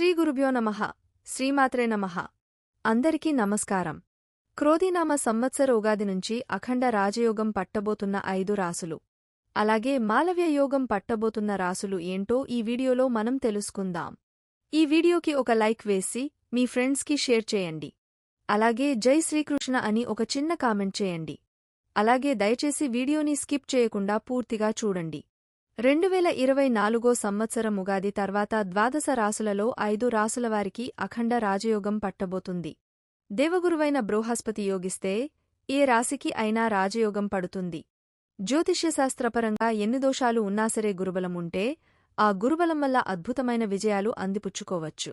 శ్రీ గురుభ్యో నమః. శ్రీమాత్రే నమః. అందరికీ నమస్కారం. క్రోధినామ సంవత్సర ఉగాది నుంచి అఖండ రాజయోగం పట్టబోతున్న ఐదు రాసులు. అలాగే మాలవ్య యోగం పట్టబోతున్న రాసులు ఏంటో ఈ వీడియోలో మనం తెలుసుకుందాం. ఈ వీడియోకి ఒక లైక్ వేసి మీ ఫ్రెండ్స్కి షేర్ చేయండి. అలాగే జై శ్రీకృష్ణ అని ఒక చిన్న కామెంట్ చేయండి. అలాగే దయచేసి వీడియోని స్కిప్ చేయకుండా పూర్తిగా చూడండి. రెండు వేల ఇరవై నాలుగో సంవత్సరం ఉగాది తర్వాత ద్వాదశ రాసులలో ఐదు రాసులవారికి అఖండ రాజయోగం పట్టబోతుంది. దేవగురువైన బృహస్పతి యోగిస్తే ఏ రాశికి అయినా రాజయోగం పడుతుంది. జ్యోతిష్యశాస్త్రపరంగా ఎన్ని దోషాలు ఉన్నాసరే గురుబలముంటే ఆ గురుబలం వల్ల అద్భుతమైన విజయాలు అందిపుచ్చుకోవచ్చు.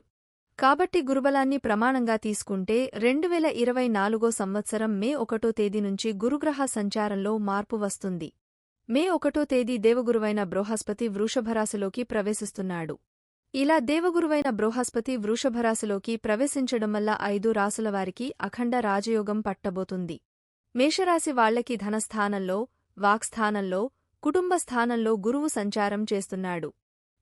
కాబట్టి గురుబలాన్ని ప్రమాణంగా తీసుకుంటే రెండు వేల ఇరవై నాలుగో సంవత్సరం మే ఒకటో తేదీ నుంచి గురుగ్రహ సంచారంలో మార్పు వస్తుంది. మే ఒకటో తేదీ దేవగురువైన బృహస్పతి వృషభరాశిలోకి ప్రవేశిస్తున్నాడు. ఇలా దేవగురువైన బృహస్పతి వృషభరాశిలోకి ప్రవేశించడం వల్ల ఐదు రాసులవారికి అఖండ రాజయోగం పట్టబోతుంది. మేషరాశి వాళ్ళకి ధనస్థానంలో వాక్స్థానంలో కుటుంబ స్థానంలో గురువు సంచారం చేస్తున్నాడు.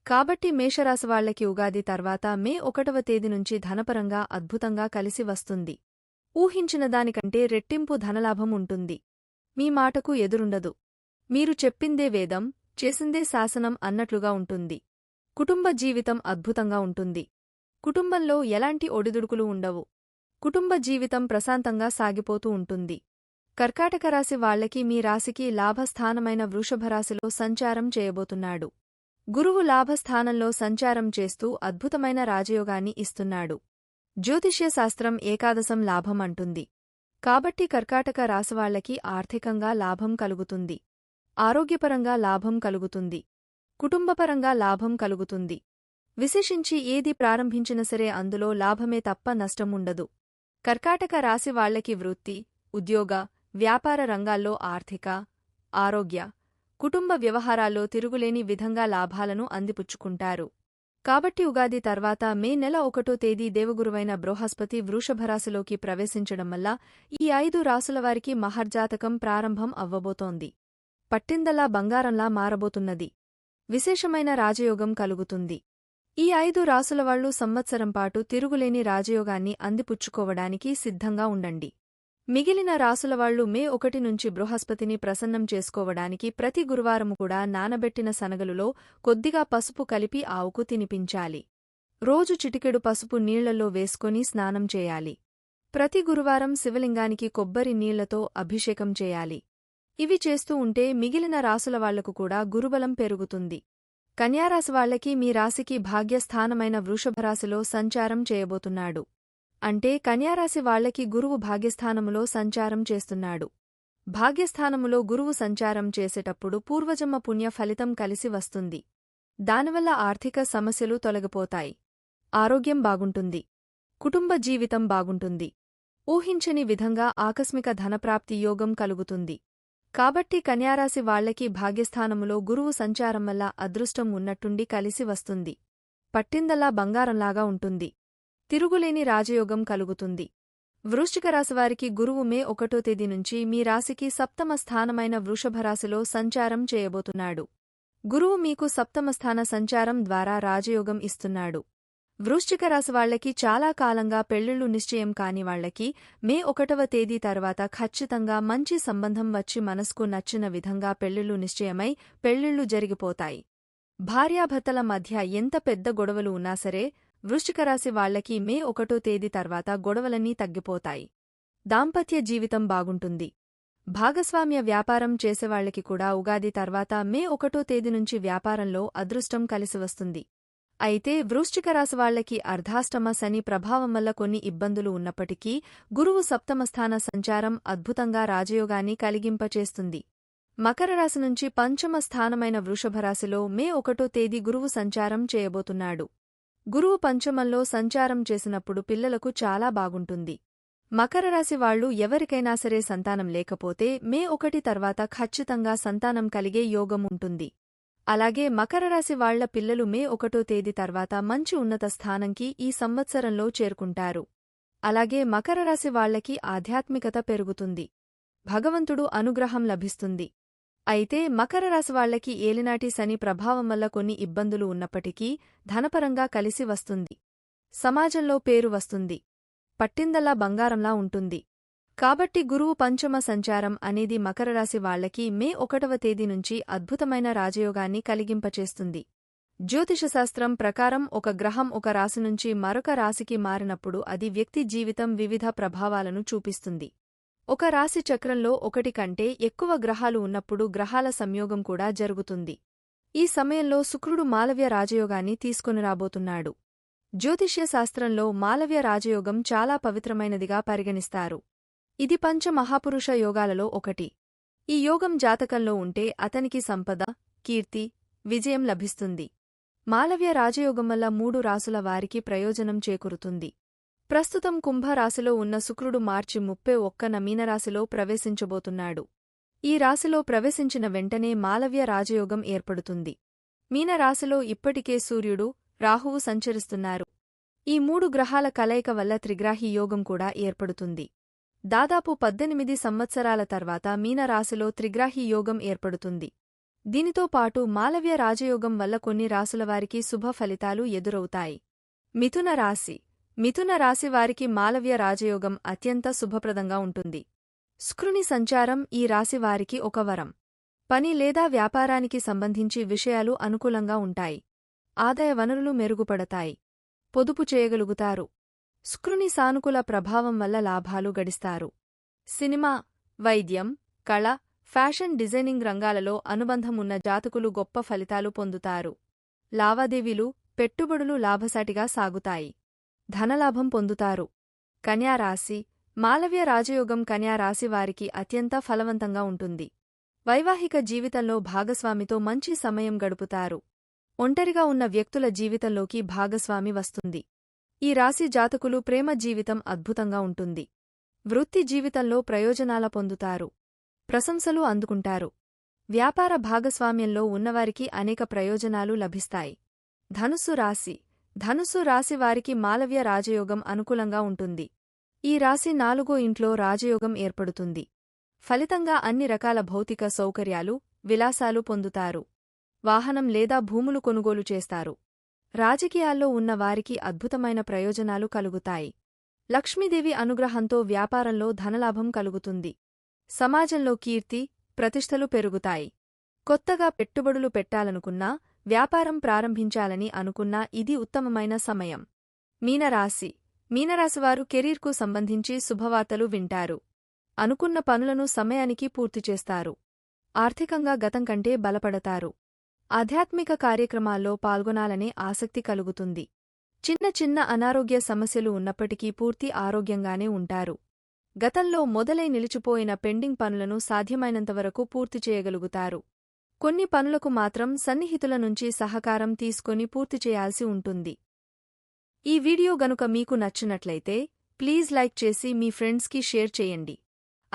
కాబట్టి మేషరాశి వాళ్ళకి ఉగాది తర్వాత మే ఒకటవ తేదీ నుంచి ధనపరంగా అద్భుతంగా కలిసి వస్తుంది. ఊహించిన దానికంటే రెట్టింపు ధనలాభం ఉంటుంది. మీ మాటకు ఎదురుండదు. మీరు చెప్పిందే వేదం చేసిందే శాసనం అన్నట్లుగా ఉంటుంది. కుటుంబ జీవితం అద్భుతంగా ఉంటుంది. కుటుంబంలో ఎలాంటి ఒడిదుడుకులు ఉండవు. కుటుంబ జీవితం ప్రశాంతంగా సాగిపోతూ ఉంటుంది. కర్కాటక రాశి వాళ్ళకి మీ రాశికి లాభస్థానమైన వృషభరాశిలో సంచారం చేయబోతున్నాడు. గురువు లాభస్థానంలో సంచారం చేస్తూ అద్భుతమైన రాజయోగాన్ని ఇస్తున్నాడు. జ్యోతిష్యశాస్త్రం ఏకాదశం లాభం అంటుంది. కాబట్టి కర్కాటక రాశివాళ్ళకి ఆర్థికంగా లాభం కలుగుతుంది. ఆరోగ్యపరంగా లాభం కలుగుతుంది. కుటుంబపరంగా లాభం కలుగుతుంది. విశేషించి ఏది ప్రారంభించిన సరే అందులో లాభమే తప్ప నష్టముండదు కర్కాటక రాశి వాళ్ళకి వృత్తి ఉద్యోగ వ్యాపార రంగాల్లో ఆర్థిక ఆరోగ్య కుటుంబ వ్యవహారాల్లో తిరుగులేని విధంగా లాభాలను అందిపుచ్చుకుంటారు. కాబట్టి ఉగాది తర్వాత మే నెల ఒకటో తేదీ దేవగురువైన బృహస్పతి వృషభరాశిలోకి ప్రవేశించడం వల్ల ఈ ఐదు రాసులవారికి మహర్జాతకం ప్రారంభం అవ్వబోతోంది. పట్టిందలా బంగారంలా మారబోతున్నది. విశేషమైన రాజయోగం కలుగుతుంది. ఈ ఐదు రాసులవాళ్ళు సంవత్సరంపాటు తిరుగులేని రాజయోగాన్ని అందిపుచ్చుకోవడానికి సిద్ధంగా ఉండండి. మిగిలిన రాసులవాళ్ళు మే ఒకటి నుంచి బృహస్పతిని ప్రసన్నం చేసుకోవడానికి ప్రతి గురువారము కూడా నానబెట్టిన సనగలులో కొద్దిగా పసుపు కలిపి ఆవుకు తినిపించాలి. రోజు చిటికెడు పసుపు నీళ్ళలో వేసుకొని స్నానం చేయాలి. ప్రతి గురువారం శివలింగానికి కొబ్బరి నీళ్ళతో అభిషేకం చేయాలి. ఇవి చేస్తూ ఉంటే మిగిలిన రాసులవాళ్ళకు కూడా గురుబలం పెరుగుతుంది. కన్యారాశి వాళ్ళకి మీ రాశికి భాగ్యస్థానమైన వృషభరాశిలో సంచారం చేయబోతున్నాడు. అంటే కన్యారాశి వాళ్ళకి గురువు భాగ్యస్థానములో సంచారం చేస్తున్నాడు. భాగ్యస్థానములో గురువు సంచారం చేసేటప్పుడు పూర్వజన్మ పుణ్య ఫలితం కలిసి వస్తుంది. దానివల్ల ఆర్థిక సమస్యలు తొలగిపోతాయి. ఆరోగ్యం బాగుంటుంది. కుటుంబ జీవితం బాగుంటుంది. ఊహించని విధంగా ఆకస్మిక ధనప్రాప్తి యోగం కలుగుతుంది. కాబట్టి కన్యారాశి వాళ్ళకి భాగ్యస్థానములో గురువు సంచారం వల్ల అదృష్టం ఉన్నట్టుండి కలిసి వస్తుంది. పట్టిందల్లా బంగారంలాగా ఉంటుంది. తిరుగులేని రాజయోగం కలుగుతుంది. వృశ్చిక రాశివారికి గురువు మే ఒకటో తేదీ నుంచి మీ రాశికి సప్తమ స్థానమైన వృషభరాశిలో సంచారం చేయబోతున్నాడు. గురువు మీకు సప్తమ స్థాన సంచారం ద్వారా రాజయోగం ఇస్తున్నాడు. వృశ్చిక రాశి వాళ్ళకి చాలా కాలంగా పెళ్ళిళ్ళు నిశ్చయం కాని వాళ్ళకి మే ఒకటవ తేదీ తర్వాత ఖచ్చితంగా మంచి సంబంధం వచ్చి మనస్కు నచ్చిన విధంగా పెళ్ళిళ్ళు నిశ్చయమై పెళ్ళిళ్ళు జరిగిపోతాయి. భార్యాభర్తల మధ్య ఎంత పెద్ద గొడవలు ఉన్నా సరే వృశ్చికరాశి వాళ్ళకి మే ఒకటో తేదీ తర్వాత గొడవలన్నీ తగ్గిపోతాయి. దాంపత్య జీవితం బాగుంటుంది. భాగస్వామ్య వ్యాపారం చేసేవాళ్ళకి కూడా ఉగాది తర్వాత మే ఒకటో తేదీ నుంచి వ్యాపారంలో అదృష్టం కలిసివస్తుంది అయితే వృశ్చిక రాశి వాళ్ళకి అర్ధాష్టమ శని ప్రభావం వల్ల కొన్ని ఇబ్బందులు ఉన్నప్పటికీ గురువు సప్తమస్థాన సంచారం అద్భుతంగా రాజయోగాన్ని కలిగింపచేస్తుంది. మకర రాశి నుంచి పంచమ స్థానమైన వృషభరాశిలో మే ఒకటో తేదీ గురువు సంచారం చేయబోతున్నాడు. గురువు పంచమంలో సంచారం చేసినప్పుడు పిల్లలకు చాలా బాగుంటుంది. మకర రాశి వాళ్ళు ఎవరికైనా సరే సంతానం లేకపోతే మే ఒకటి తర్వాత ఖచ్చితంగా సంతానం కలిగే యోగం ఉంటుంది. అలాగే మకర రాశి వాళ్ళ పిల్లలు మే ఒకటో తేదీ తర్వాత మంచి ఉన్నత స్థానంకి ఈ సంవత్సరంలో చేరుకుంటారు. అలాగే మకర రాశి వాళ్ళకి ఆధ్యాత్మికత పెరుగుతుంది. భగవంతుడు అనుగ్రహం లభిస్తుంది. అయితే మకర రాశి వాళ్ళకి ఏలినాటి శని ప్రభావం వల్ల కొన్ని ఇబ్బందులు ఉన్నప్పటికీ ధనపరంగా కలిసి వస్తుంది. సమాజంలో పేరు వస్తుంది. పట్టిందల్లా బంగారంలా ఉంటుంది. కాబట్టి గురువు పంచమ సంచారం అనేది మకర రాశి వాళ్ళకి మే ఒకటవ తేదీ నుంచి అద్భుతమైన రాజయోగాన్ని కలిగింపచేస్తుంది. జ్యోతిషశాస్త్రం ప్రకారం ఒక గ్రహం ఒక రాశి నుంచి మరొక రాశికి మారినప్పుడు అది వ్యక్తి జీవితం వివిధ ప్రభావాలను చూపిస్తుంది. ఒక రాశి చక్రంలో ఒకటి కంటే ఎక్కువ గ్రహాలు ఉన్నప్పుడు గ్రహాల సంయోగం కూడా జరుగుతుంది. ఈ సమయంలో శుక్రుడు మాలవ్య రాజయోగాన్ని తీసుకొనిరాబోతున్నాడు జ్యోతిష్య శాస్త్రంలో మాలవ్య రాజయోగం చాలా పవిత్రమైనదిగా పరిగణిస్తారు. ఇది పంచమహాపురుష యోగాలలో ఒకటి. ఈ యోగం జాతకంలో ఉంటే అతనికి సంపద కీర్తి విజయం లభిస్తుంది. మాలవ్య రాజయోగం వల్ల మూడు రాసుల వారికి ప్రయోజనం చేకూరుతుంది. ప్రస్తుతం కుంభరాశిలో ఉన్న శుక్రుడు మార్చి ముప్పై ఒక్కన మీనరాశిలో ప్రవేశించబోతున్నాడు. ఈ రాశిలో ప్రవేశించిన వెంటనే మాలవ్య రాజయోగం ఏర్పడుతుంది. మీనరాశిలో ఇప్పటికే సూర్యుడు రాహువు సంచరిస్తున్నారు. ఈ మూడు గ్రహాల కలయిక వల్ల త్రిగ్రాహి యోగం కూడా ఏర్పడుతుంది. దాదాపు పద్దెనిమిది సంవత్సరాల తర్వాత మీనరాశిలో త్రిగ్రాహి యోగం ఏర్పడుతుంది. దీనితో పాటు మాలవ్య రాజయోగం వల్ల కొన్ని రాసులవారికి శుభ ఫలితాలు ఎదురవుతాయి. మిథున రాశి. మిథున రాశి వారికి మాలవ్య రాజయోగం అత్యంత శుభప్రదంగా ఉంటుంది. శుక్రుని సంచారం ఈ రాశి వారికి ఒక వరం. పని లేదా వ్యాపారానికి సంబంధించి విషయాలు అనుకూలంగా ఉంటాయి. ఆదాయ వనరులు మెరుగుపడతాయి. పొదుపు చేయగలుగుతారు. శుక్రుని సానుకూల ప్రభావం వల్ల లాభాలు గడిస్తారు. సినిమా వైద్యం కళ ఫ్యాషన్ డిజైనింగ్ రంగాలలో అనుబంధమున్న జాతకులు గొప్ప ఫలితాలు పొందుతారు. లావాదేవీలు పెట్టుబడులు లాభసాటిగా సాగుతాయి. ధనలాభం పొందుతారు. కన్యారాశి మాలవ్య రాజయోగం కన్యారాశి వారికి అత్యంత ఫలవంతంగా ఉంటుంది. వైవాహిక జీవితంలో భాగస్వామితో మంచి సమయం గడుపుతారు. ఒంటరిగా ఉన్న వ్యక్తుల జీవితంలోకి భాగస్వామి వస్తుంది. ఈ రాశి జాతకులు ప్రేమ జీవితం అద్భుతంగా ఉంటుంది. వృత్తి జీవితంలో ప్రయోజనాల పొందుతారు. ప్రశంసలు అందుకుంటారు. వ్యాపార భాగస్వామ్యంలో ఉన్నవారికి అనేక ప్రయోజనాలు లభిస్తాయి. ధనుస్సు రాశి. ధనుస్సు రాశి వారికి మాలవ్య రాజయోగం అనుకూలంగా ఉంటుంది. ఈ రాశి నాలుగో ఇంట్లో రాజయోగం ఏర్పడుతుంది. ఫలితంగా అన్ని రకాల భౌతిక సౌకర్యాలు విలాసాలు పొందుతారు. వాహనం లేదా భూములు కొనుగోలు చేస్తారు. రాజకీయాల్లో ఉన్న వారికి అద్భుతమైన ప్రయోజనాలు కలుగుతాయి. లక్ష్మీదేవి అనుగ్రహంతో వ్యాపారంలో ధనలాభం కలుగుతుంది. సమాజంలో కీర్తి ప్రతిష్టలు పెరుగుతాయి. కొత్తగా పెట్టుబడులు పెట్టాలనుకున్నా వ్యాపారం ప్రారంభించాలని అనుకున్నా ఇది ఉత్తమమైన సమయం. మీనరాశి. మీనరాశివారు కెరీర్కు సంబంధించి శుభవార్తలు వింటారు. అనుకున్న పనులను సమయానికి పూర్తిచేస్తారు ఆర్థికంగా గతం కంటే బలపడతారు. ఆధ్యాత్మిక కార్యక్రమాల్లో పాల్గొనాలనే ఆసక్తి కలుగుతుంది. చిన్న చిన్న అనారోగ్య సమస్యలు ఉన్నప్పటికీ పూర్తి ఆరోగ్యంగానే ఉంటారు. గతంలో మొదలై నిలిచిపోయిన పెండింగ్ పనులను సాధ్యమైనంతవరకు పూర్తి చేయగలుగుతారు. కొన్ని పనులకు మాత్రం సన్నిహితుల నుంచి సహకారం తీసుకొని పూర్తి చేయాల్సి ఉంటుంది. ఈ వీడియో గనుక మీకు నచ్చినట్లయితే ప్లీజ్ లైక్ చేసి మీ ఫ్రెండ్స్కి షేర్ చేయండి.